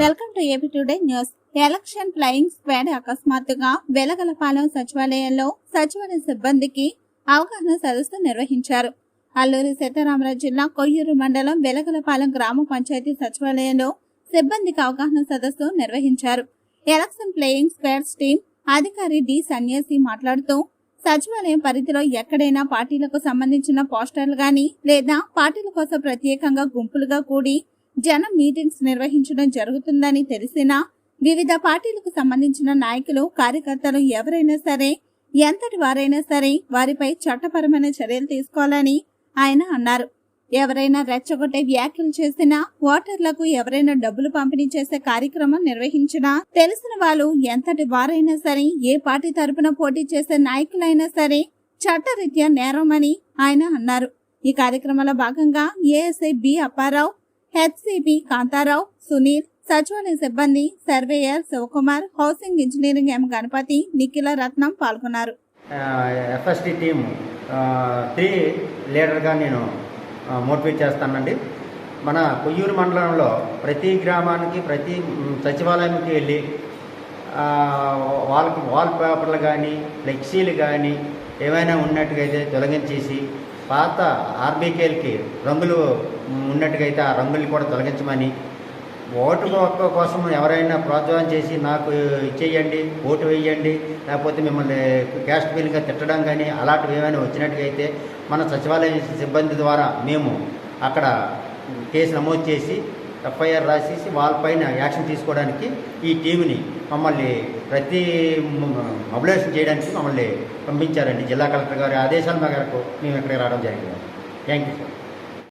Welcome to AP today news. Election flying squad అకస్మాత్తుగా వెలగలపాలెం సచివాలయంలో సచివాలయ సిబ్బందికి అవగాహన సదస్సు నిర్వహించారు. అల్లూరి సీతారామరాజు జిల్లా కొయ్యూరు మండలం వెలగలపాలెం గ్రామ పంచాయతీ సచివాలయంలో సిబ్బందికి అవగాహన సదస్సు నిర్వహించారు. ఎలక్షన్ ప్లేయింగ్ స్క్వాడ్స్ టీం అధికారి డి సన్యాసి మాట్లాడుతూ సచివాలయం పరిధిలో ఎక్కడైనా పార్టీలకు సంబంధించిన పోస్టర్లు గాని లేదా పార్టీల కోసం ప్రత్యేకంగా గుంపులుగా కూడి జనం మీటింగ్స్ నిర్వహించడం జరుగుతుందని తెలిసినా వివిధ పార్టీలకు సంబంధించిన నాయకులు కార్యకర్తలు ఎవరైనా సరే ఎంతటి వారైనా సరే వారిపై చట్టపరమైన చర్యలు తీసుకోవాలని ఆయన అన్నారు. ఎవరైనా రెచ్చగొట్టే వ్యాఖ్యలు చేసినా ఓటర్లకు ఎవరైనా డబ్బులు పంపిణీ చేసే కార్యక్రమం నిర్వహించినా తెలిసిన వాళ్ళు ఎంతటి వారైనా సరే ఏ పార్టీ తరపున పోటీ చేసే నాయకులైనా సరే చట్టరీత్యా నేరమని ఆయన అన్నారు. ఈ కార్యక్రమంలో భాగంగా ASI B Apparao HCB Kantharao Sunil సచివాలయ సిబ్బంది surveyor Sivakumar housing engineering M Ganapathi Nikhila Ratnam పాల్గొన్నారు. ఎఫ్ఎస్టి టీమ్ త్రీ లీడర్గా నేను మోటివేట్ చేస్తానండి. మన కొయ్యూరు మండలంలో ప్రతి గ్రామానికి ప్రతి సచివాలయానికి వెళ్ళి వాల్ వాల్ పేపర్లు కానీ ఫ్లెక్సీలు కానీ ఏమైనా అయితే తొలగించేసి పాత ఆర్బీకేల్కి రంగులు ఉన్నట్టుగైతే ఆ రంగుల్ని కూడా తొలగించమని ఓటు హక్కు కోసం ఎవరైనా ప్రోత్సాహం చేసి నాకు ఇచ్చేయండి ఓటు వేయండి లేకపోతే మిమ్మల్ని క్యాస్ట్ బిల్గా తిట్టడం కానీ అలాంటివి ఏమైనా వచ్చినట్టుగైతే మన సచివాలయ సిబ్బంది ద్వారా మేము అక్కడ కేసు నమోదు చేసి ఎఫ్ఐఆర్ రాసేసి వాళ్ళపైన యాక్షన్ తీసుకోవడానికి ఈ టీంని మమ్మల్ని ప్రతి మొబిలైజేషన్ చేయడానికి మమ్మల్ని పంపించారండి. జిల్లా కలెక్టర్ గారి ఆదేశాల మేరకు మేము ఇక్కడికి రావడం జరిగింది. Thank you sir.